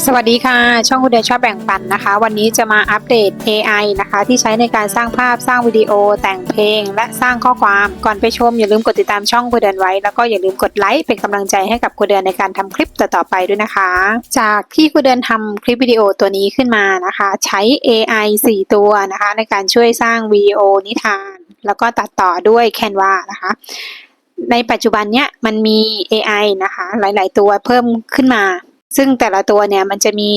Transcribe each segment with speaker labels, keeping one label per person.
Speaker 1: สวัสดีค่ะ ช่องคุณเดนชอบแบ่งปันนะคะ วันนี้จะมาอัปเดต AI นะคะ ที่ใช้ในการสร้างภาพสร้างวิดีโอ แต่งเพลง และสร้างข้อความก่อนไปชมอย่าลืมกดติดตามช่องคุณเดนไว้ แล้วก็อย่าลืมกดไลค์เป็นกำลังใจให้กับคุณเดนในการทำคลิปต่อๆไปด้วยนะคะ จากที่คุณเดนทำคลิปวิดีโอตัวนี้ขึ้นมานะคะ ใช้ AI 4 ตัวนะคะ ในการช่วยสร้างวิดีโอนิทาน แล้วก็ตัดต่อด้วย Canva นะคะในปัจจุบันเนี้ยมันมี AI นะคะ หลาย ๆ ตัวเพิ่มขึ้นมา ซึ่งแต่ละตัวเนี่ยมันจะมี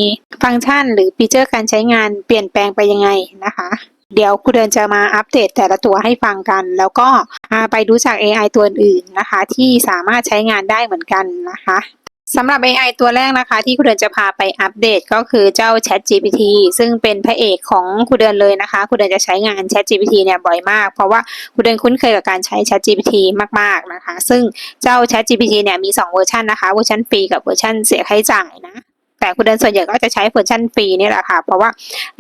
Speaker 1: ฟังก์ชันหรือฟีเจอร์การใช้งานเปลี่ยนแปลงไปยังไงนะคะ เดี๋ยวครูเดินจะมาอัปเดตแต่ละตัวให้ฟังกัน แล้วก็พาไปรู้จัก AI ตัวอื่นนะคะ ที่สามารถใช้งานได้เหมือนกันนะคะ สำหรับ AI ตัวแรกนะคะ ที่ครูเดินจะพาไปอัปเดตก็คือเจ้า Chat GPT ซึ่งเป็นพระเอกของครูเดินเลยนะคะครูเดินจะใช้งาน Chat GPT เนี่ยบ่อยมาก เพราะว่าครูเดินคุ้นเคยกับการใช้ Chat GPT มากๆนะคะ ซึ่งเจ้า Chat GPT เนี่ยมี 2 เวอร์ชันนะคะเวอร์ชันฟรีกับเวอร์ชันเสียค่าใช้จ่ายนะแต่คุณเดินส่วนใหญ่ก็จะใช้เวอร์ชันฟรีนี่แหละค่ะ เพราะว่า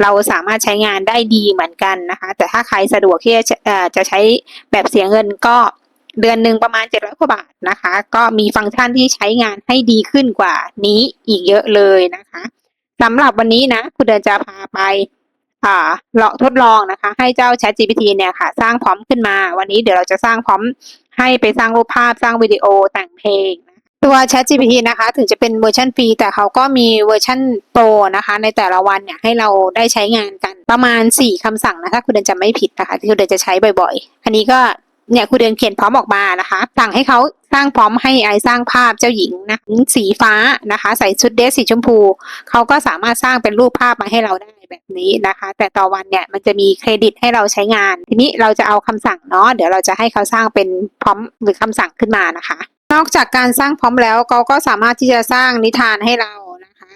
Speaker 1: เราสามารถใช้งานได้ดีเหมือนกันนะคะ แต่ถ้าใครสะดวกที่จะจะใช้แบบเสียเงินก็ เดือนหนึ่งประมาณ 700กว่าบาทนะคะ ก็มีฟังก์ชันที่ใช้งานให้ดีขึ้นกว่านี้อีกเยอะเลยนะคะสำหรับวันนี้นะคุณเดินจะพาไปอ่าลองทดลองนะคะ ให้เจ้า Chat GPT เนี่ยค่ะ สร้างพร้อมขึ้นมา วันนี้เดี๋ยวเราจะสร้างพร้อมให้ไปสร้างรูปภาพสร้างวิดีโอแต่งเพลงตัว Chat GPT นะคะ ถึงจะเป็นเวอร์ชันฟรีแต่เขาก็มีเวอร์ชันโปรนะคะ ในแต่ละวันเนี่ยให้เราได้ใช้งานกันประมาณ 4คำสั่งนะถ้าคุณเดินจำไม่ผิดนะคะที่คุณเดินจะใช้บ่อยๆ อันนี้ก็ เนี่ยคุณเดินเขียนพร้อมออกมานะคะสั่งให้เขาสร้างพร้อมให้ไอสร้างภาพเจ้าหญิงนะสีฟ้านะคะ ใส่ชุดเดรสสีชมพูเขาก็สามารถสร้างเป็นรูปภาพมาให้เราได้แบบนี้นะคะ แต่ต่อวันเนี่ยมันจะมีเครดิตให้เราใช้งาน ทีนี้เราจะเอาคำสั่งเนาะเดี๋ยวเราจะให้เขาสร้างเป็นพร้อมหรือคำสั่งขึ้นมานะคะ นอกจากการสร้างพร้อมแล้วเขาก็สามารถที่จะสร้างนิทานให้เรา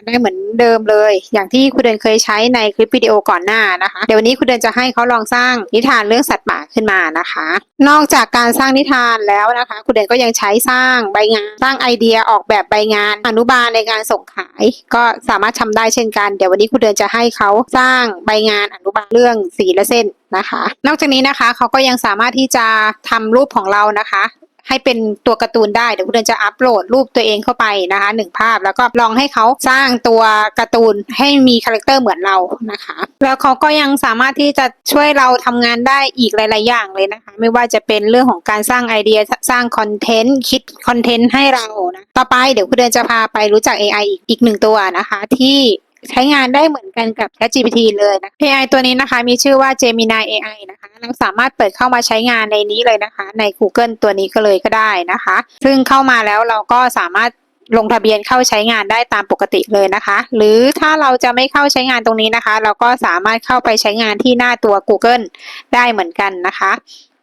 Speaker 1: ได้เหมือนเดิมเลย อย่างที่คุณเดินเคยใช้ในคลิปวิดีโอก่อนหน้านะคะ เดี๋ยววันนี้คุณเดินจะให้เขาลองสร้างนิทานเรื่องสัตว์ป่าขึ้นมานะคะ นอกจากการสร้างนิทานแล้วนะคะ คุณเดินก็ยังใช้สร้างใบงาน สร้างไอเดียออกแบบใบงาน อนุบาลในการส่งขาย ก็สามารถทำได้เช่นกัน เดี๋ยววันนี้คุณเดินจะให้เขาสร้างใบงานอนุบาลเรื่องสีและเส้นนะคะ นอกจากนี้นะคะเขาก็ยังสามารถที่จะทำรูปของเรานะคะ ให้เป็นตัวการ์ตูนได้เดี๋ยวคุณเดินจะอัปโหลดรูปตัวเองเข้าไปนะคะหนึ่งภาพแล้วก็ลองให้เขาสร้างตัวการ์ตูนให้มีคาแรคเตอร์เหมือนเรานะคะ แล้วเขาก็ยังสามารถที่จะช่วยเราทำงานได้อีกหลาย ๆ อย่างเลยนะคะ ไม่ว่าจะเป็นเรื่องของการสร้างไอเดียสร้างคอนเทนต์คิดคอนเทนต์ให้เรานะต่อไปเดี๋ยวคุณเดินจะพาไปรู้จัก AI อีกอีกหนึ่งตัวนะคะที่ ใช้งานได้เหมือนกันกับ ChatGPT เลยนะ AI ตัวนี้นะคะ มีชื่อว่า Gemini AI นะคะเราสามารถเปิดเข้ามาใช้งานในนี้เลยนะคะ ใน Google ตัวนี้ก็เลยก็ได้นะคะ ซึ่งเข้ามาแล้วเราก็สามารถลงทะเบียนเข้าใช้งานได้ตามปกติเลยนะคะ หรือถ้าเราจะไม่เข้าใช้งานตรงนี้นะคะ เราก็สามารถเข้าไปใช้งานที่หน้าตัว Google ได้เหมือนกันนะคะ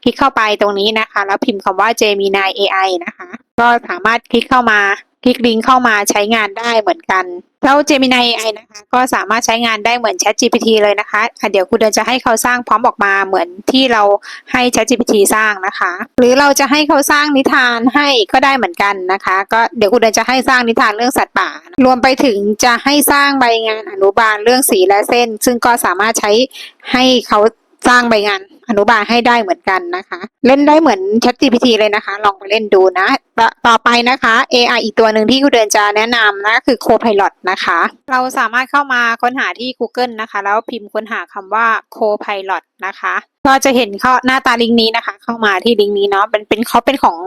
Speaker 1: คลิกเข้าไปตรงนี้นะคะ แล้วพิมพ์คำว่า Gemini AI นะคะ ก็สามารถคลิกเข้ามา คลิกลิงก์เข้ามาใช้งานได้เหมือนกัน แล้ว Gemini AI นะคะ ก็สามารถใช้งานได้เหมือน Chat GPT เลยนะคะะเดี๋ยวคุณเดินจะให้เขาสร้างพร้อมออกมาเหมือนที่เราให้ Chat GPT สร้างนะคะ หรือเราจะให้เขาสร้างนิทานให้ก็ได้เหมือนกันนะคะ ก็เดี๋ยวคุณเดินจะให้สร้างนิทานเรื่องสัตว์ป่า รวมไปถึงจะให้สร้างใบงานอนุบาลเรื่องสีและเส้น ซึ่งก็สามารถใช้ให้เขาสร้างใบงาน อนุบาลให้ได้เหมือนกันนะคะ เล่นได้เหมือน Chat GPT เลยนะคะ ลองไปเล่นดูนะ ต่อไปนะคะ AI อีกตัวหนึ่งที่คุณเดินจะแนะนำนะคือ Copilot นะคะ เราสามารถเข้ามาค้นหาที่ Google นะคะ แล้วพิมพ์ค้นหาคำว่า Copilot นะคะ ก็จะเห็นเขาหน้าตาลิงก์นี้นะคะ เข้ามาที่ลิงก์นี้เนาะเป็นเป็นเขาเป็นของ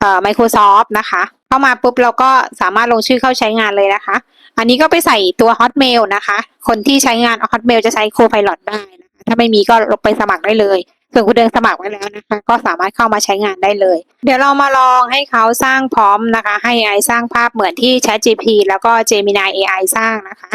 Speaker 1: เอ่อ Microsoft นะคะ เข้ามาปุ๊บเราก็สามารถลงชื่อเข้าใช้งานเลยนะคะ อันนี้ก็ไปใส่ตัว Hotmail นะคะ คนที่ใช้งาน Hotmail จะใช้ Copilot ได้น ถ้าไม่มีก็ลงไปสมัครได้เลย ส่วนคุณเดินสมัครไว้แล้วนะคะ ก็สามารถเข้ามาใช้งานได้เลย เดี๋ยวเรามาลองให้เขาสร้างพร้อมนะคะ ให้ AI สร้างภาพเหมือนที่ ChatGPT แล้วก็ Gemini AI สร้างนะคะ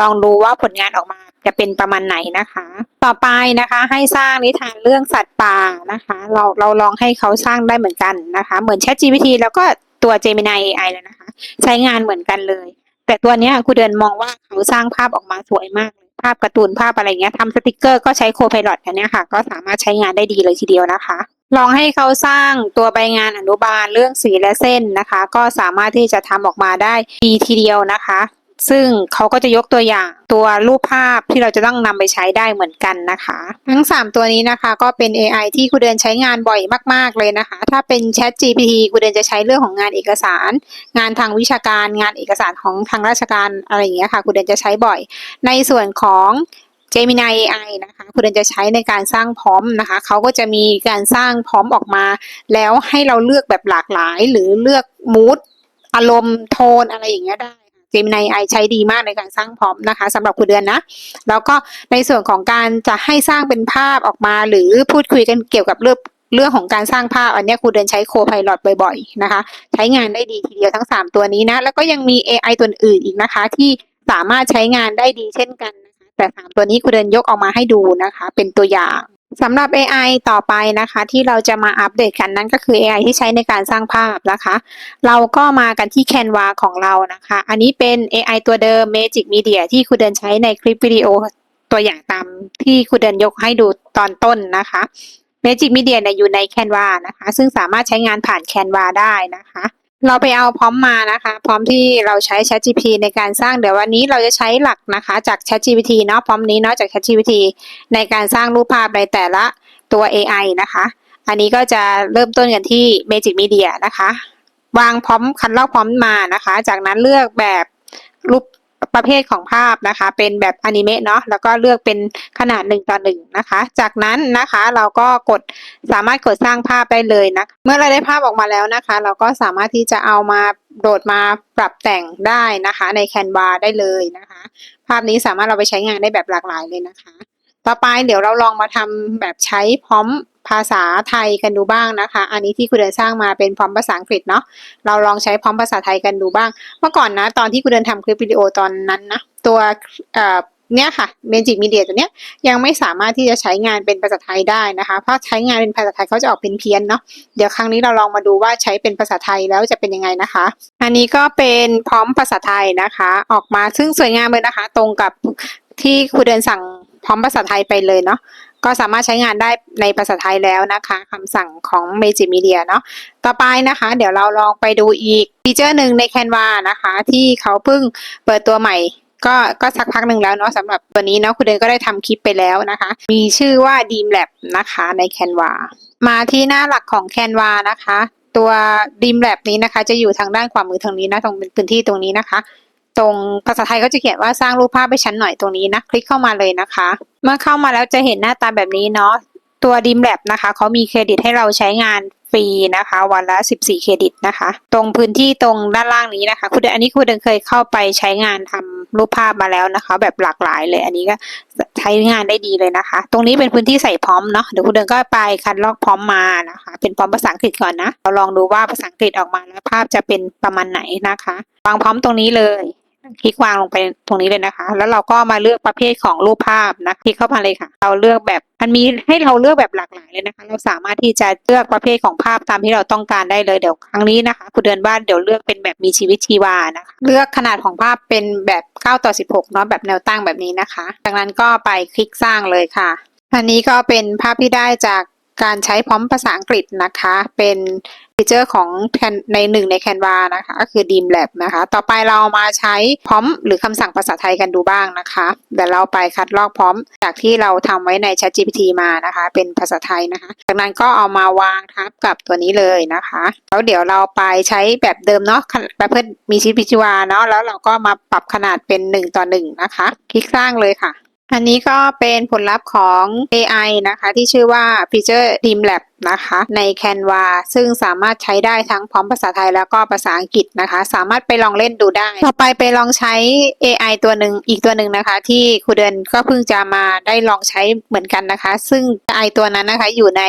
Speaker 1: ลองดูว่าผลงานออกมาจะเป็นประมาณไหนนะคะ ต่อไปนะคะให้สร้างนิทานเรื่องสัตว์ป่านะคะ เราเราลองให้เขาสร้างได้เหมือนกันนะคะ เหมือน ChatGPT แล้วก็ตัว Gemini AI เลยนะคะ ใช้งานเหมือนกันเลย แต่ตัวนี้คุณเดินมองว่าเขาสร้างภาพออกมาสวยมากเลย ภาพการ์ตูนภาพอะไรเงี้ยทำสติกเกอร์ก็ใช้โค p i l o t อันเนี้ยค่ะ ก็สามารถใช้งานได้ดีเลยทีเดียวนะคะ ลองให้เขาสร้างตัวใบงานอนุบาลเรื่องสีและเส้นนะคะ ก็สามารถที่จะทำออกมาได้ดีทีเดียวนะคะ ซึ่งเขาก็จะยกตัวอย่างตัวรูปภาพที่เราจะต้องนำไปใช้ได้เหมือนกันนะคะ ทั้ง 3 ตัวนี้นะคะก็เป็น AI ที่ครูเดือนใช้งานบ่อยมาก ๆ เลยนะคะ ถ้าเป็น Chat GPT ครูเดือนจะใช้เรื่องของงานเอกสาร งานทางวิชาการ งานเอกสารของทางราชการอะไรอย่างเงี้ยค่ะครูเดือนจะใช้บ่อย ในส่วนของ Gemini AI นะคะคุณเดนจะใช้ในการสร้างพร้อมนะคะ เขาก็จะมีการสร้างพร้อมออกมา แล้วให้เราเลือกแบบหลากหลาย หรือเลือกมูดอารมณ์โทนอะไรอย่างเงี้ยได้ Gemini AI ใช้ดีมากในการสร้างพร้อมนะคะสำหรับคุณเดือนนะ แล้วก็ในส่วนของการจะให้สร้างเป็นภาพออกมา หรือพูดคุยกันเกี่ยวกับเรื่องเรื่องของการสร้างภาพอันนี้ครูเดินใช้โคไพลอตบ่อยๆนะคะ ใช้งานได้ดีทีเดียวทั้ง 3 ตัวนี้นะ แล้วก็ยังมี AI ตัวอื่นอีกนะคะ ที่สามารถใช้งานได้ดีเช่นกันนะคะแต่ 3 ตัวนี้ครูเดินยกออกมาให้ดูนะคะ เป็นตัวอย่าง สำหรับ AI ต่อไปนะคะ ที่เราจะมาอัปเดตกันนั่นก็คือ AI ที่ใช้ในการสร้างภาพนะคะ เราก็มากันที่ Canva ของเรานะคะ อันนี้เป็น AI ตัวเดิม Magic Media ที่ครูเดินใช้ในคลิปวิดีโอตัวอย่างตามที่ครูเดินยกให้ดูตอนต้นนะคะ Magic Media เนี่ยอยู่ใน Canva นะคะ ซึ่งสามารถใช้งานผ่าน Canva ได้นะคะ เราไปเอาพร้อมมานะคะ พร้อมที่เราใช้ ChatGPT ในการสร้างเดี๋ยววันนี้เราจะใช้หลักนะคะ จาก ChatGPT เนาะพร้อมนี้เนาะจาก ChatGPT ในการสร้างรูปภาพในแต่ละตัว AI นะคะ อันนี้ก็จะเริ่มต้นกันที่ Magic Media นะคะ วางพร้อมคันลอกพร้อมมานะคะ จากนั้นเลือกแบบรูป ประเภทของภาพนะคะ เป็นแบบอนิเมะเนาะแล้วก็เลือกเป็นขนาดหนึ่งต่อหนึ่งนะคะ จากนั้นนะคะเราก็กดสามารถกดสร้างภาพได้เลยนะเมื่อเราได้ภาพออกมาแล้วนะคะ เราก็สามารถที่จะเอามาโดดมาปรับแต่งได้นะคะ ใน Canva ได้เลยนะคะ ภาพนี้สามารถเราไปใช้งานได้แบบหลากหลายเลยนะคะ ต่อไปเดี๋ยวเราลองมาทำแบบใช้พร้อม ภาษาไทยกันดูบ้างนะคะ อันนี้ที่คุณเดินสร้างมาเป็นพร้อมภาษาอังกฤษเนาะ เราลองใช้พร้อมภาษาไทยกันดูบ้าง เมื่อก่อนนะ ตอนที่คุณเดินทำคลิปวิดีโอตอนนั้นนะ ตัวเนี้ยค่ะเมจิกมีเดียตัวเนี้ยยังไม่สามารถที่จะใช้งานเป็นภาษาไทยได้นะคะ เพราะใช้งานเป็นภาษาไทยเขาจะออกเป็นเพี้ยนเนาะเดี๋ยวครั้งนี้เราลองมาดูว่าใช้เป็นภาษาไทยแล้วจะเป็นยังไงนะคะ อันนี้ก็เป็นพร้อมภาษาไทยนะคะ ออกมาซึ่งสวยงามเลยนะคะ ตรงกับที่ครูเดินสั่งพร้อมภาษาไทยไปเลยเนาะ ก็สามารถใช้งานได้ในภาษาไทยแล้วนะคะคำสั่งของ Magic Media เนาะต่อไปนะคะ เดี๋ยวเราลองไปดูอีกฟีเจอร์หนึ่งใน Canva นะคะ ที่เขาเพิ่งเปิดตัวใหม่ ก็ก็สักพักหนึ่งแล้วเนาะสำหรับตัวนี้เนาะคุณเดนก็ได้ทำคลิปไปแล้วนะคะ มีชื่อว่า Dream Lab นะคะใน Canva มาที่หน้าหลักของ Canva นะคะ ตัว Dream Lab นี้นะคะ จะอยู่ทางด้านขวามือทางนี้นะตรงเป็นพื้นที่ตรงนี้นะคะ ตรงภาษาไทยก็จะเขียนว่าสร้างรูปภาพให้ฉันหน่อยตรงนี้นะ คลิกเข้ามาเลยนะคะ เมื่อเข้ามาแล้วจะเห็นหน้าตาแบบนี้เนาะตัว d ีมแลบนะคะเขามีเครดิตให้เราใช้งานฟรีนะคะ วันละ 14 เครดิตนะคะ ตรงพื้นที่ตรงด้านล่างนี้นะคะคุณเดนอันนี้คุณเดินเคยเข้าไปใช้งานทำรูปภาพมาแล้วนะคะ แบบหลากหลายเลย อันนี้ก็ใช้งานได้ดีเลยนะคะ ตรงนี้เป็นพื้นที่ใส่พร้อมเนาะเดี๋ยวคุณเดินก็ไปคัดลอกพร้อมมานะคะ เป็นพร้อมภาษาอังกฤษก่อนนะเราลองดูว่าภาษาอังกฤษออกมาแล้วภาพจะเป็นประมาณไหนนะคะ วางพร้อมตรงนี้เลย คลิกวางลงไปตรงนี้เลยนะคะ แล้วเราก็มาเลือกประเภทของรูปภาพนะคลิกเข้ามาเลยค่ะ เราเลือกแบบมันมีให้เราเลือกแบบหลากหลายเลยนะคะ เราสามารถที่จะเลือกประเภทของภาพตามที่เราต้องการได้เลยเดี๋ยวครั้งนี้นะคะคุณเดินบ้านเดี๋ยวเลือกเป็นแบบมีชีวิตชีวานะคะ เลือกขนาดของภาพเป็นแบบ9ต่อ16เนาะแบบแนวตั้งแบบนี้นะคะ จากนั้นก็ไปคลิกสร้างเลยค่ะ อันนี้ก็เป็นภาพที่ได้จากการใช้พร้อมภาษาอังกฤษนะคะ เป็น ฟีเจอร์ของในหนึ่งใน Canva นะคะก็คือ Dream Lab นะคะ ต่อไปเรามาใช้พร้อมหรือคำสั่งภาษาไทยกันดูบ้างนะคะเดี๋ยวเราไปคัดลอกพร้อม จากที่เราทำไว้ใน ChatGPT มานะคะ เป็นภาษาไทยนะคะ จากนั้นก็เอามาวางทับกับตัวนี้เลยนะคะแล้วเดี๋ยวเราไปใช้แบบเดิมเนาะแบบเพื่อมีชีวิตชีวาเนาะแล้วเราก็มาปรับขนาดเป็น 1 ต่อ 1 นะคะ คลิกสร้างเลยค่ะ อันนี้ก็เป็นผลลัพธ์ของ AI นะคะ ที่ชื่อว่า Feature Dream Lab นะคะ ใน Canva ซึ่งสามารถใช้ได้ทั้งพร้อมภาษาไทยแล้วก็ภาษาอังกฤษนะคะ สามารถไปลองเล่นดูได้ ต่อไปไปลองใช้ AI ตัวหนึ่งอีกตัวหนึ่งนะคะ ที่ครูเดินก็เพิ่งจะมาได้ลองใช้เหมือนกันนะคะ ซึ่ง AI ตัวนั้นนะคะอยู่ใน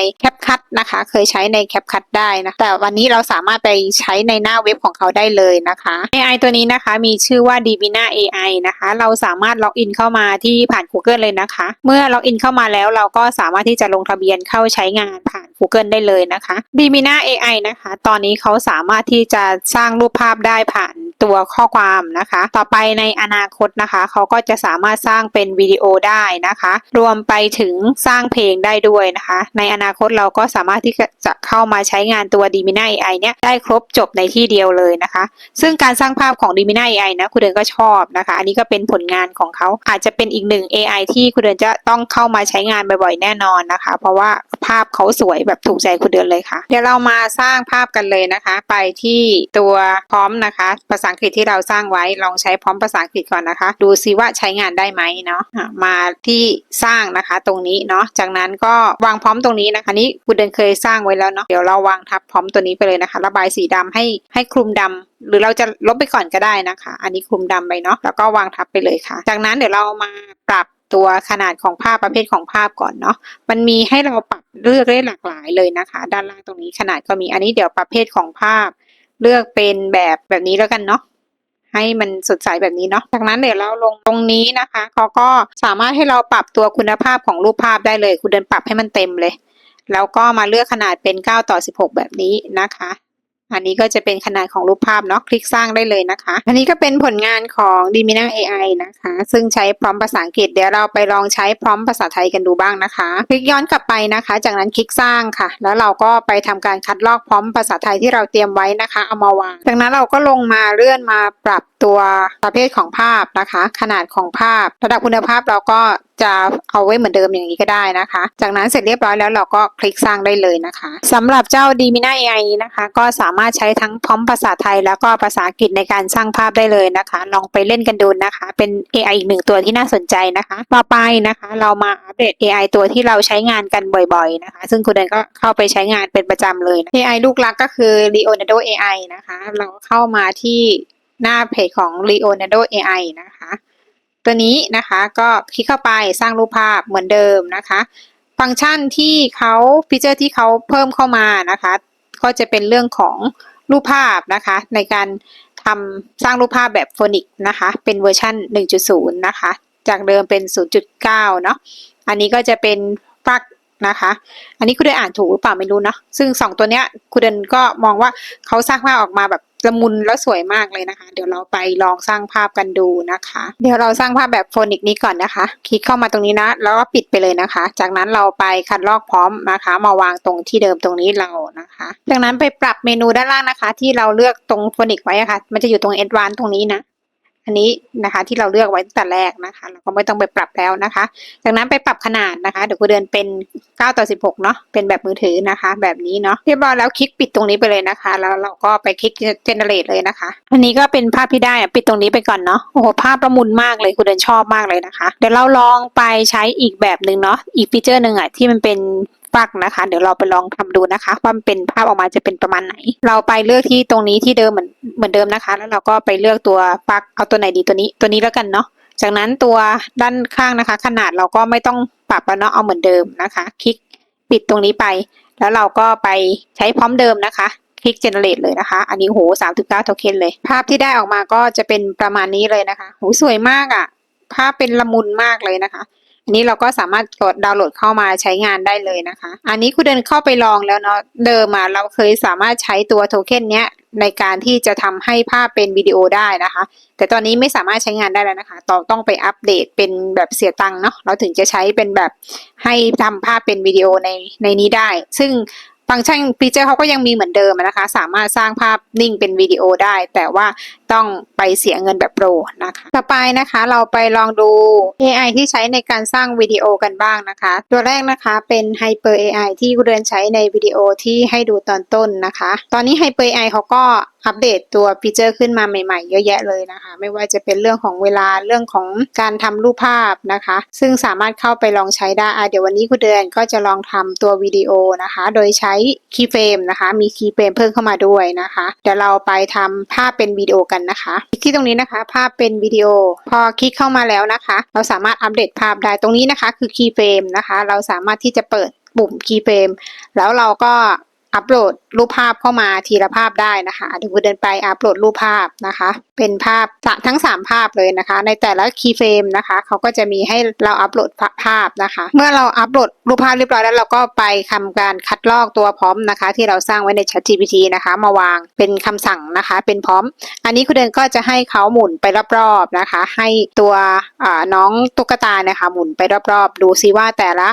Speaker 1: CapCut นะคะ เคยใช้ใน CapCut ได้นะ แต่วันนี้เราสามารถไปใช้ในหน้าเว็บของเขาได้เลยนะคะ AI ตัวนี้นะคะ มีชื่อว่า Divina AI นะคะ เราสามารถล็อกอินเข้ามาที่ผ่าน Google เลยนะคะ เมื่อล็อกอินเข้ามาแล้วเราก็สามารถที่จะลงทะเบียนเข้าใช้งานผ่าน Google ได้เลยนะคะ d m i n a AI นะคะ ตอนนี้เขาสามารถที่จะสร้างรูปภาพได้ผ่านตัวข้อความนะคะ ต่อไปในอนาคตนะคะ เขาก็จะสามารถสร้างเป็นวิดีโอได้นะคะ รวมไปถึงสร้างเพลงได้ด้วยนะคะ ในอนาคตเราก็็สามารถที่จะเข้ามาใช้งานตัว d m i n a AI เนี่ยได้ครบจบในที่เดียวเลยนะคะ ซึ่งการสร้างภาพของ d m i n a AI นะคุณเดินก็ชอบนะคะ อันนี้ก็เป็นผลงานของเขาอาจจะเป็นอีกหนึ่ง AI ที่คุณเดินจะต้องเข้ามาใช้งานบ่อยๆ แน่นอนนะคะ เพราะว่าภาพเขาสวยแบบถูกใจคุณเดินเลยค่ะ เดี๋ยวเรามาสร้างภาพกันเลยนะคะ ไปที่ตัวพร้อมนะคะ ภาษาอังกฤษที่เราสร้างไว้ลองใช้พร้อมภาษาอังกฤษก่อนนะคะ ดูซิว่าใช้งานได้ไหมเนาะมาที่สร้างนะคะตรงนี้เนาะจากนั้นก็วางพร้อมตรงนี้นะคะนนี้คุณเดินเคยสร้างไว้แล้วเนาะเดี๋ยวเราวางทับพร้อมตัวนี้ไปเลยนะคะ ระบายสีดำให้ให้คลุมดำหรือเราจะลบไปก่อนก็ได้นะคะ อันนี้คลุมดำไปเนาะแล้วก็วางทับไปเลยค่ะ จากนั้นเดี๋ยวเรามาปรับตัวขนาดของภาพประเภทของภาพก่อนเนาะ มันมีให้เราปรับเลือกได้หลากหลายเลยนะคะ ด้านล่างตรงนี้ขนาดก็มี อันนี้เดี๋ยวประเภทของภาพ เลือกเป็นแบบแบบนี้แล้วกันเนาะ ให้มันสดใสแบบนี้เนาะ จากนั้นเดี๋ยวเราลงตรงนี้นะคะเขาก็สามารถให้เราปรับตัวคุณภาพของรูปภาพได้เลย คุณเดินปรับให้มันเต็มเลย แล้วก็มาเลือกขนาดเป็น 9 ต่อ 16 แบบนี้นะคะ อันนี้ก็จะเป็นขนาดของรูปภาพเนาะคลิกสร้างได้เลยนะคะ อันนี้ก็เป็นผลงานของ d i m i n a AI นะคะ ซึ่งใช้พร้อมภาษาอังกฤษเดี๋ยวเราไปลองใช้พร้อมภาษาไทยกันดูบ้างนะคะ คลิกย้อนกลับไปนะคะ จากนั้นคลิกสร้างค่ะ แล้วเราก็ไปทำการคัดลอกพร้อมภาษาไทยที่เราเตรียมไว้นะคะเอามาวางจากนั้นเราก็ลงมาเลื่อนมาปรับตัวประเภทของภาพนะคะ ขนาดของภาพ ระดับคุณภาพเราก็ จะเอาไว้เหมือนเดิมอย่างนี้ก็ได้นะคะ จากนั้นเสร็จเรียบร้อยแล้วเราก็คลิกสร้างได้เลยนะคะสำหรับเจ้า d m i n a AI นะคะ ก็สามารถใช้ทั้งพร้อมภาษาไทยแล้วก็ภาษาอังกฤษในการสร้างภาพได้เลยนะคะ ลองไปเล่นกันดูนะคะ เป็น AI อีกหนึ่งตัวที่น่าสนใจนะคะ ต่อไปนะคะ เรามาอัปเดต AI ตัวที่เราใช้งานกันบ่อยๆนะคะ ซึ่งคุณเดนก็เข้าไปใช้งานเป็นประจำเลยนะ AI ลูกรักก็คือ Leonardo AI นะคะ เราเข้ามาที่หน้าเพจของ Leonardo AI นะคะ ตัวนี้นะคะก็คลิกเข้าไปสร้างรูปภาพเหมือนเดิมนะคะ ฟังก์ชันที่เขาฟีเจอร์ที่เขาเพิ่มเข้ามานะคะ ก็จะเป็นเรื่องของรูปภาพนะคะ ในการทำสร้างรูปภาพแบบโฟนิกนะคะ เป็นเวอร์ชัน1.0 นะคะ จากเดิมเป็น 0.9 เนาะอันนี้ก็จะเป็นฟักนะคะ อันนี้คุณเดินอ่านถูกหรือเปล่าไม่รู้เนาะซึ่งสองตัวเนี้ยคุณเดินก็มองว่าเขาสร้างภาพออกมาแบบ ละมุนแล้วสวยมากเลยนะคะ เดี๋ยวเราไปลองสร้างภาพกันดูนะคะ เดี๋ยวเราสร้างภาพแบบโฟนิกนี้ก่อนนะคะ คลิกเข้ามาตรงนี้นะ แล้วก็ปิดไปเลยนะคะ จากนั้นเราไปคัดลอกพร้อมนะคะ มาวางตรงที่เดิมตรงนี้เรานะคะ จากนั้นไปปรับเมนูด้านล่างนะคะ ที่เราเลือกตรงโฟนิกไว้ะคะ่ะมันจะอยู่ตรงเอ็ดวานตรงนี้นะ อันนี้นะคะที่เราเลือกไว้ตั้งแต่แรกนะคะ เราก็ไม่ต้องไปปรับแล้วนะคะ จากนั้นไปปรับขนาดนะคะ เดี๋ยวกูเดินเป็น 9 ต่อ 16 เนาะเป็นแบบมือถือนะคะ แบบนี้เนาะเรียบร้อยแล้วคลิกปิดตรงนี้ไปเลยนะคะ แล้วเราก็ไปคลิก generate เลยนะคะ อันนี้ก็เป็นภาพที่ได้ปิดตรงนี้ไปก่อนเนาะโอ้โหภาพละมุนมากเลยกูเดินชอบมากเลยนะคะ เดี๋ยวเราลองไปใช้อีกแบบหนึ่งเนาะอีกฟีเจอร์หนึ่งอะที่มันเป็น ฟักนะคะ เดี๋ยวเราไปลองทำดูนะคะว่ามเป็นภาพออกมาจะเป็นประมาณไหน เราไปเลือกที่ตรงนี้ที่เดิมเหมือนเหมือนเดิมนะคะ แล้วเราก็ไปเลือกตัวฟักเอาตัวไหนดีตัวนี้ตัวนี้แล้วกันเนาะจากนั้นตัวด้านข้างนะคะ ขนาดเราก็ไม่ต้องปรับแล้วเนาะเอาเหมือนเดิมนะคะ คลิกปิดตรงนี้ไป แล้วเราก็ไปใช้พร้อมเดิมนะคะคลิก generate เลยนะคะ อันนี้โห39โทเค็นเลย ภาพที่ได้ออกมาก็จะเป็นประมาณนี้เลยนะคะ โห สวยมากอะ่ะ ภาพเป็นละมุนมากเลยนะคะ นี้เราก็สามารถกดดาวน์โหลดเข้ามาใช้งานได้เลยนะคะ อันนี้คุณเดินเข้าไปลองแล้วเนาะเดิมมาเราเคยสามารถใช้ตัวโทเค็นเนี้ยในการที่จะทำให้ภาพเป็นวิดีโอได้นะคะ แต่ตอนนี้ไม่สามารถใช้งานได้แล้วนะคะต้องต้องไปอัปเดตเป็นแบบเสียตังค์เนาะเราถึงจะใช้เป็นแบบให้ทำภาพเป็นวิดีโอในในนี้ได้ ซึ่งฟังก์ชันฟีเจอร์เขาก็ยังมีเหมือนเดิมนะคะ สามารถสร้างภาพนิ่งเป็นวิดีโอได้ แต่ว่า ต้องไปเสียเงินแบบโปรนะคะ ต่อไปนะคะเราไปลองดู AI ที่ใช้ในการสร้างวิดีโอกันบ้างนะคะ ตัวแรกนะคะเป็น Hyper AI ที่เรียนใช้ในวิดีโอที่ให้ดูตอนต้นนะคะ ตอนนี้ Hyper AI เขาก็อัปเดตตัวฟีเจอร์ขึ้นมาใหม่ๆ เยอะแยะเลยนะคะ ไม่ว่าจะเป็นเรื่องของเวลาเรื่องของการทำรูปภาพนะคะ ซึ่งสามารถเข้าไปลองใช้ได้เดี๋ยววันนี้คุณเดือนก็จะลองทำตัววิดีโอนะคะ โดยใช้คีย์เฟรมนะคะ มีคีย์เฟรมเพิ่มเข้ามาด้วยนะคะ เดี๋ยวเราไปทำภาพเป็นวิดีโอกันนะคะ คลิกที่ตรงนี้นะคะ ภาพเป็นวิดีโอ พอคลิกเข้ามาแล้วนะคะ เราสามารถอัปเดตภาพได้ตรงนี้นะคะ คือคีย์เฟรมนะคะ เราสามารถที่จะเปิดปุ่มคีย์เฟรมแล้วเราก็อัปโหลด รูปภาพเข้ามาทีละภาพได้นะคะเดี๋ยวคุณเดินไปอัปโหลดรูปภาพนะคะ เป็นภาพทั้งสามภาพเลยนะคะ ในแต่ละคีย์เฟรมนะคะเขาก็จะมีให้เราอัปโหลดภาพนะคะ เมื่อเราอัปโหลดรูปภาพเรียบร้อยแล้วเราก็ไปทำการคัดลอกตัวพร้อมนะคะ ที่เราสร้างไว้ใน ChatGPT นะคะ มาวางเป็นคำสั่งนะคะ เป็นพร้อม อันนี้คุณเดินก็จะให้เขาหมุนไปรอบๆนะคะ ให้ตัวน้องตุ๊กตานี่ยค่ะหมุนไปรอบๆ ดูซิว่าแต่ละ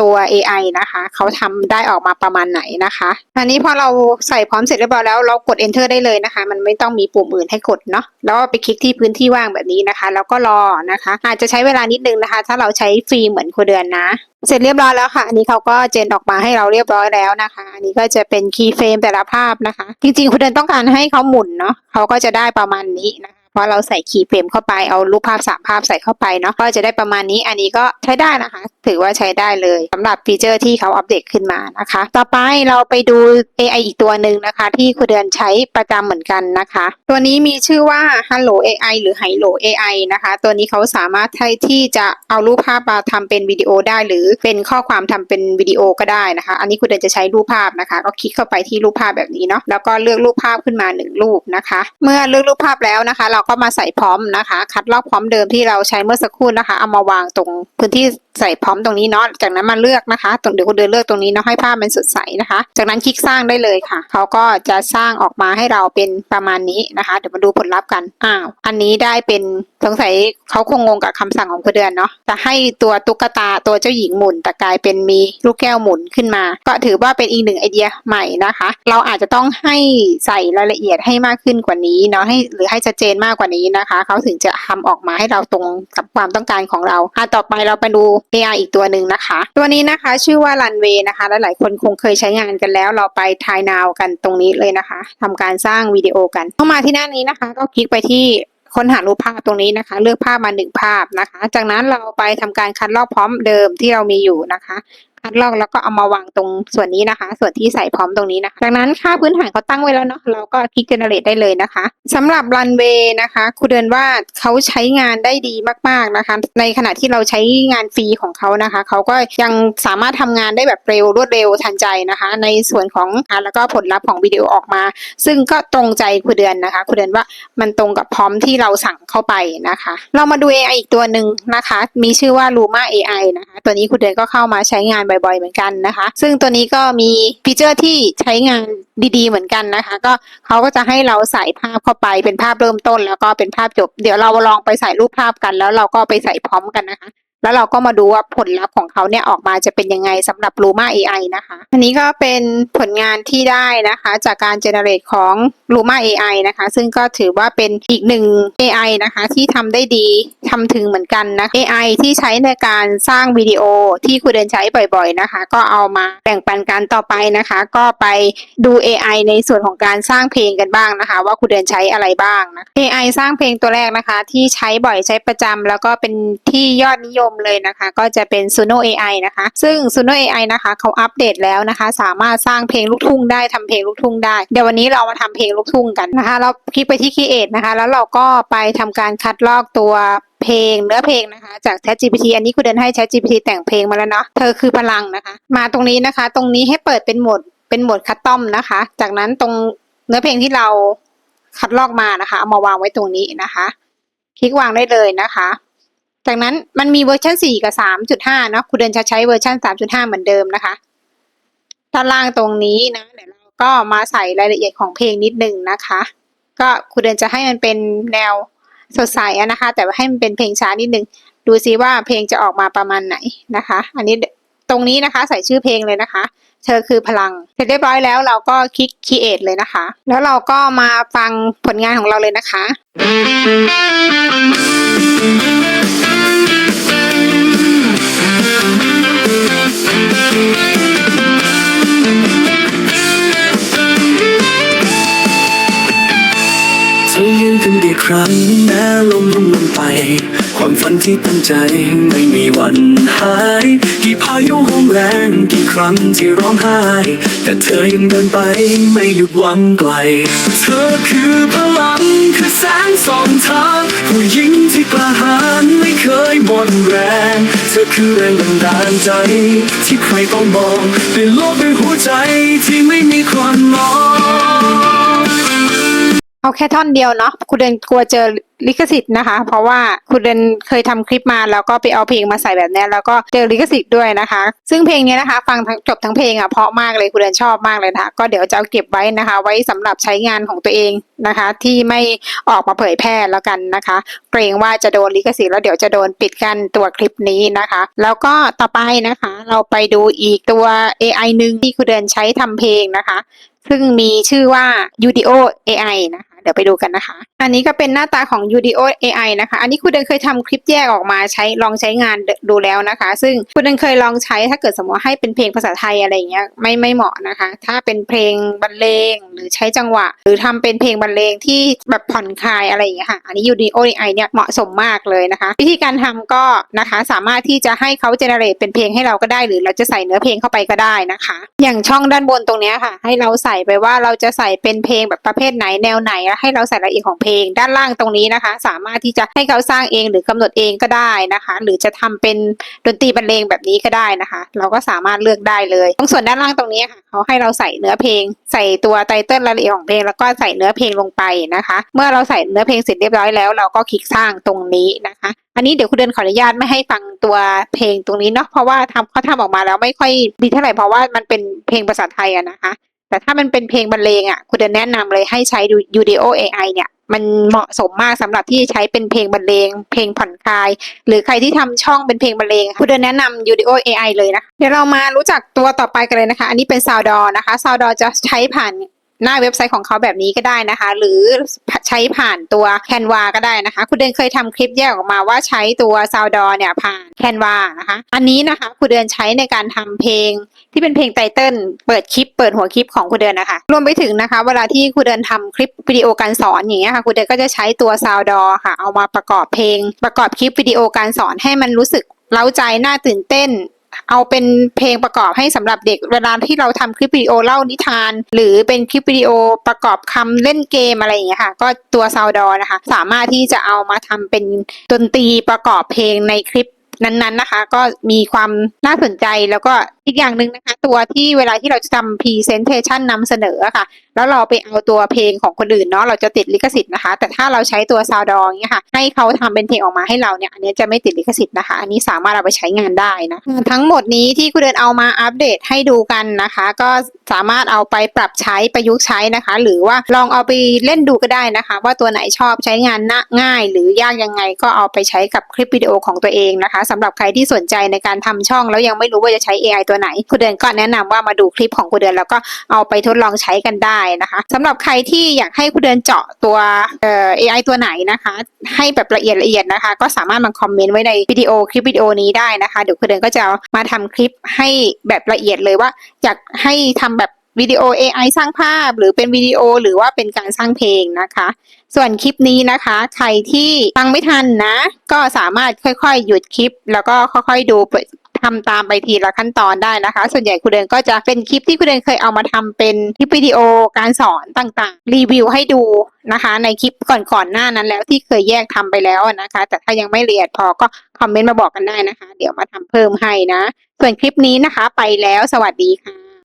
Speaker 1: ตัว AI นะคะเขาทำได้ออกมาประมาณไหนนะคะ อันนี้พอเราราใส่พร้อมเสร็จเรียบร้อยแล้วเรากด enter ได้เลยนะคะ มันไม่ต้องมีปุ่มอื่นให้กดเนาะแล้วไปคลิกที่พื้นที่ว่างแบบนี้นะคะ แล้วก็รอนะคะ อาจจะใช้เวลานิดนึงนะคะ ถ้าเราใช้ฟรีเหมือนครูเดือนนะเสร็จเรียบร้อยแล้วค่ะ อันนี้เขาก็เจนออกมาให้เราเรียบร้อยแล้วนะคะ อันนี้ก็จะเป็นคีย์เฟรมแต่ละภาพนะคะ จริงๆคุณเดินต้องการให้เขาหมุนเนาะเขาก็จะได้ประมาณนี้นะคะเพราะเราใส่คีย์เฟรมเข้าไปเอารูปภาพสามภาพใส่เข้าไปเนาะก็จะได้ประมาณนี้อันนี้ก็ใช้ได้นะคะ ถือว่าใช้ได้เลยสำหรับฟีเจอร์ที่เขาอัปเดตขึ้นมานะคะ ต่อไปเราไปดู AI อีกตัวหนึ่งนะคะ ที่คุณเดือนใช้ประจำเหมือนกันนะคะ ตัวนี้มีชื่อว่า Hello AI หรือ Hello AI นะคะ ตัวนี้เขาสามารถให้ที่จะเอารูปภาพมาทำเป็นวิดีโอได้ หรือเป็นข้อความทำเป็นวิดีโอก็ได้นะคะ อันนี้คุณเดือนจะใช้รูปภาพนะคะ ก็คลิกเข้าไปที่รูปภาพแบบนี้เนาะแล้วก็เลือกรูปภาพขึ้นมาหนึ่งรูปนะคะ เมื่อเลือกรูปภาพแล้วนะคะ เราก็มาใส่พร้อมนะคะ คัดลอกพร้อมเดิมที่เราใช้เมื่อสักครู่นะคะ เอามาวางตรงพื้นที่ ใส่พร้อมตรงนี้เนาะ จากนั้นมาเลือกนะคะตรงเดี๋ยวคุณเดินเลือกตรงนี้เนาะให้ภาพมันสดใสนะคะ จากนั้นคลิกสร้างได้เลยค่ะ เขาก็จะสร้างออกมาให้เราเป็นประมาณนี้นะคะ เดี๋ยวมาดูผลลัพธ์กัน อ้าว อันนี้ได้เป็น สงสัยเขาคงงงกับคำสั่งของคุณเดือนเนาะจะให้ตัวตุ๊กตาตัวเจ้าหญิงหมุน แต่กลายเป็นมีลูกแก้วหมุนขึ้นมา ก็ถือว่าเป็นอีกหนึ่งไอเดียใหม่นะคะ เราอาจจะต้องให้ใส่รายละเอียดให้มากขึ้นกว่านี้เนาะให้หรือให้ชัดเจนมากกว่านี้นะคะ เขาถึงจะทำออกมาให้เราตรงกับความต้องการของเราอะต่อไปเราไปดู AI อีกตัวหนึ่งนะคะ ตัวนี้นะคะชื่อว่า Runway นะคะและหลายคนคงเคยใช้งานกันแล้ว เราไปทายนาวกันตรงนี้เลยนะคะทำการสร้างวิดีโอกันเข้ามาที่หน้านี้นะคะ ก็คลิกไปที่ ค้นหารูปภาพตรงนี้นะคะ เลือกภาพมาหนึ่งภาพนะคะ จากนั้นเราไปทำการคัดลอกพร้อมเดิมที่เรามีอยู่นะคะ คัดลอกแล้วก็เอามาวางตรงส่วนนี้นะคะ ส่วนที่ใส่พร้อมตรงนี้นะคะจากนั้นค่าพื้นฐานเขาตั้งไว้แล้วเนาะเราก็คลิกเจเนเรตได้เลยนะคะสำหรับรันเวย์นะคะครูเดินว่าเขาใช้งานได้ดีมากๆนะคะ ในขณะที่เราใช้งานฟรีของเขานะคะ เขาก็ยังสามารถทำงานได้แบบเร็วรวดเร็วทันใจนะคะ ในส่วนของอแล้วก็ผลลัพธ์ของวิดีโอออกมา ซึ่งก็ตรงใจครูเดือนนะคะครูเดือนว่ามันตรงกับพร้อมที่เราสั่งเข้าไปนะคะ เรามาดู AI อีกตัวหนึ่งนะคะ มีชื่อว่า Luma AI นะคะ ตัวนี้ครูเดือนก็เข้ามาใช้งานบ่อยๆเหมือนกันนะคะ ซึ่งตัวนี้ก็มีฟีเจอร์ที่ใช้งานดีๆเหมือนกันนะคะ ก็เขาก็จะให้เราใส่ภาพเข้าไปเป็นภาพเริ่มต้น แล้วก็เป็นภาพจบ เดี๋ยวเราลองไปใส่รูปภาพกัน แล้วเราก็ไปใส่พร้อมกันนะคะ แล้วเราก็มาดูว่าผลลัพธ์ของเขาเนี่ยออกมาจะเป็นยังไงสำหรับ Luma AI นะคะ อันนี้ก็เป็นผลงานที่ได้นะคะ จากการเจเนเรตของ Luma AI นะคะ ซึ่งก็ถือว่าเป็นอีกหนึ่ง AI นะคะ ที่ทำได้ดีทำถึงเหมือนกันนะ AI ที่ใช้ในการสร้างวิดีโอที่คุณเดินใช้บ่อยๆนะคะ ก็เอามาแบ่งปันกันต่อไปนะคะ ก็ไปดู AI ในส่วนของการสร้างเพลงกันบ้างนะคะ ว่าคุณเดินใช้อะไรบ้างนะ AI สร้างเพลงตัวแรกนะคะ ที่ใช้บ่อยใช้ประจำแล้วก็เป็นที่ยอดนิยมเลยนะคะ ก็จะเป็น Suno AI นะคะ ซึ่ง Suno AI นะคะเขาอัปเดตแล้วนะคะ สามารถสร้างเพลงลูกทุ่งได้ทำเพลงลูกทุ่งได้ เดี๋ยววันนี้เรามาทำเพลงลูกทุ่งกันนะคะ เราคลิกไปที่ Create นะคะ แล้วเราก็ไปทำการคัดลอกตัวเพลงเนื้อเพลงนะคะจาก ChatGPT อันนี้คุณเดินให้ ChatGPT แต่งเพลงมาแล้วเนาะเธอคือพลังนะคะ มาตรงนี้นะคะ ตรงนี้ให้เปิดเป็นโหมดเป็นโหมดคัสตอมนะคะ จากนั้นตรงเนื้อเพลงที่เราคัดลอกมานะคะ เอามาวางไว้ตรงนี้นะคะ คลิกวางได้เลยนะคะ จากนั้นมันมีเวอร์ชัน4 กับ 3.5เนาะคุณเดินจะใช้เวอร์ชัน3.5 เหมือนเดิมนะคะด้านล่างตรงนี้นะเดี๋ยวเราก็มาใส่รายละเอียดของเพลงนิดนึงนะคะ ก็คุณเดินจะให้มันเป็นแนวสดใสอะนะคะ แต่ว่าให้มันเป็นเพลงช้านิดนึง ดูซิว่าเพลงจะออกมาประมาณไหนนะคะ อันนี้ตรงนี้นะคะใส่ชื่อเพลงเลยนะคะ เธอคือพลัง เสร็จเรียบร้อยแล้วเราก็คลิก create เลยนะคะ แล้วเราก็มาฟังผลงานของเราเลยนะคะ
Speaker 2: ครั้งแม้ลมลุ่มลงไป ความฝันที่ตั้งใจไม่มีวันหาย กี่พายุโหมแรงกี่ครั้งที่ร้องไห้ แต่เธอยังเดินไปไม่หยุดหวังไกล เธอคือพลังคือแสงส่องทางผู้หญิงที่กล้าหาญไม่เคยหมดแรง เธอคือแรงบันดาลใจ ที่ใครต้องมองเป็นโลกด้วยหัวใจที่ไม่มีคนมอง
Speaker 1: เอาแค่ท่อนเดียวเนาะคุณเดนกลัวเจอลิขสิทธิ์นะคะ เพราะว่าคุณเดนเคยทำคลิปมาแล้วก็ไปเอาเพลงมาใส่แบบนี้แล้วก็เจอลิขสิทธิ์ด้วยนะคะ ซึ่งเพลงนี้นะคะ ฟังทั้งจบทั้งเพลงอะเพราะมากเลยคุณเดนชอบมากเลยนะคะก็เดี๋ยวจะเอาเก็บไว้นะคะ ไว้สำหรับใช้งานของตัวเองนะคะ ที่ไม่ออกมาเผยแพร่แล้วกันนะคะ เกรงว่าจะโดนลิขสิทธิ์แล้วเดี๋ยวจะโดนปิดกันตัวคลิปนี้นะคะ แล้วก็ต่อไปนะคะ เราไปดูอีกตัว AI หนึ่งที่คุณเดินใช้ทำเพลงนะคะ ซึ่งมีชื่อว่า Udio AI นะคะ เดี๋ยวไปดูกันนะคะ อันนี้ก็เป็นหน้าตาของ Udio AI นะคะ อันนี้คุณเดินเคยทำคลิปแยกออกมาใช้ลองใช้งานดูแล้วนะคะ ซึ่งคุณเดินเคยลองใช้ถ้าเกิดสมมติว่าให้เป็นเพลงภาษาไทยอะไรอย่างเงี้ยไม่ไม่เหมาะนะคะ ถ้าเป็นเพลงบรรเลงหรือใช้จังหวะ หรือทำเป็นเพลงบรรเลงที่แบบผ่อนคลายอะไรอย่างเงี้ยค่ะ อันนี้ Udio AI เนี่ยเหมาะสมมากเลยนะคะ วิธีการทำก็นะคะสามารถที่จะให้เขาเจเนเรตเป็นเพลงให้เราก็ได้ หรือเราจะใส่เนื้อเพลงเข้าไปก็ได้นะคะ อย่างช่องด้านบนตรงเนี้ยค่ะ ให้เราใส่ไปว่าเราจะใส่เป็นเพลงแบบประเภทไหนแนวไหนให้เราใส่รายละเอียดของเพลง ด้านล่างตรงนี้นะคะ สามารถที่จะให้เขาสร้างเองหรือกำหนดเองก็ได้นะคะ หรือจะทำเป็นดนตรีบรรเลงแบบนี้ก็ได้นะคะ เราก็สามารถเลือกได้เลยตรงส่วนด้านล่างตรงนี้ค่ะเขาให้เราใส่เนื้อเพลง ใส่ตัวไตเติ้ลรายละเอียดของเพลงแล้วก็ใส่เนื้อเพลงลงไปนะคะ เมื่อเราใส่เนื้อเพลงเสร็จเรียบร้อยแล้ว เราก็คลิกสร้างตรงนี้นะคะ อันนี้เดี๋ยวคุณเดินขออนุญาตไม่ให้ฟังตัวเพลงตรงนี้เนาะเพราะว่าทำเขาทำออกมาแล้วไม่ค่อยดีเท่าไหร่เพราะว่ามันเป็นเพลงภาษาไทยอะนะคะ แต่ถ้ามันเป็นเพลงบรรเลงอะคุณเดินแนะนำเลยให้ใช้ดู Udio AI เนี่ย มันเหมาะสมมากสำหรับที่ใช้เป็นเพลงบรรเลง เพลงผ่อนคลาย หรือใครที่ทำช่องเป็นเพลงบรรเลงคุณเดินแนะนำ Udio AI เลยนะเดี๋ยวเรามารู้จักตัวต่อไปกันเลยนะคะ อันนี้เป็น Sound d นะคะ Sound d จะใช้ผ่าน หน้าเว็บไซต์ของเขาแบบนี้ก็ได้นะคะ หรือใช้ผ่านตัว Canva ก็ได้นะคะ คุณเดินเคยทำคลิปแยกออกมาว่าใช้ตัว Sound d เนี่ยผ่าน Canva นะคะ อันนี้นะคะคุณเดินใช้ในการทำเพลงที่เป็นเพลงไตเติลเปิดคลิปเปิดหัวคลิปของคุณเดินนะคะ รวมไปถึงนะคะ เวลาที่คุณเดินทำคลิปวิดีโอการสอนอย่างเงี้ยค่ะคุณเดินก็จะใช้ตัว Sound d ค่ะ เอามาประกอบเพลง ประกอบคลิปวิดีโอการสอนให้มันรู้สึกเล้าใจน่าตื่นเต้น เอาเป็นเพลงประกอบให้สำหรับเด็กเวลาที่เราทำคลิปวิดีโอเล่านิทาน หรือเป็นคลิปวิดีโอประกอบคำเล่นเกมอะไรอย่างเงี้ยค่ะ ก็ตัวซาวดอนะคะ สามารถที่จะเอามาทำเป็นดนตรีประกอบเพลงในคลิป นั้นๆนะคะ ก็มีความน่าสนใจแล้วก็อีกอย่างหนึ่งนะคะ ตัวที่เวลาที่เราจะทำ presentation นำเสนอะค่ะ แล้วเราไปเอาตัวเพลงของคนอื่นเนาะเราจะติดลิขสิทธิ์นะคะ แต่ถ้าเราใช้ตัวซาวดออย่างเงี้ยค่ะ ให้เขาทำเป็นเพลงออกมาให้เราเนี่ย อันนี้จะไม่ติดลิขสิทธิ์นะคะ อันนี้สามารถเอาไปใช้งานได้นะ ทั้งหมดนี้ที่คุณเดินเอามาอัปเดตให้ดูกันนะคะ ก็สามารถเอาไปปรับใช้ประยุกต์ใช้นะคะ หรือว่าลองเอาไปเล่นดูก็ได้นะคะ ว่าตัวไหนชอบใช้งานง่าย หรือยากยังไงก็เอาไปใช้กับคลิปวิดีโอของตัวเองนะคะสำหรับใครที่สนใจในการทำช่องแล้วยังไม่รู้ว่าจะใช้ AI ตัวไหนคุณเดินก็แนะนำว่ามาดูคลิปของคุณเดินแล้วก็เอาไปทดลองใช้กันได้นะคะสำหรับใครที่อยากให้คุณเดินเจาะตัวเอ่อ AI ตัวไหนนะคะ ให้แบบละเอียดละเอียดนะคะ ก็สามารถมาคอมเมนต์ไว้ในวิดีโอคลิปวิดีโอนี้ได้นะคะเดี๋ยวคุณเดินก็จะามาทำคลิปให้แบบละเอียดเลยว่าอยากให้ทำแบบ วิดีโอ AI สร้างภาพหรือเป็นวิดีโอหรือว่าเป็นการสร้างเพลงนะคะ ส่วนคลิปนี้นะคะ ใครที่ฟังไม่ทันนะ ก็สามารถค่อยๆ หยุดคลิป แล้วก็ค่อยๆดูทำตามไปทีละขั้นตอนได้นะคะ ส่วนใหญ่คุณเดินก็จะเป็นคลิปที่คุณเดินเคยเอามาทำเป็นคลิปวิดีโอการสอนต่างๆ รีวิวให้ดูนะคะ ในคลิปก่อนๆหน้านั้นแล้วที่เคยแยกทำไปแล้วนะคะ แต่ถ้ายังไม่ละเอียดพอก็คอมเมนต์มาบอกกันได้นะคะ เดี๋ยวมาทำเพิ่มให้นะ ส่วนคลิปนี้นะคะไปแล้วสวัสดีค่ะ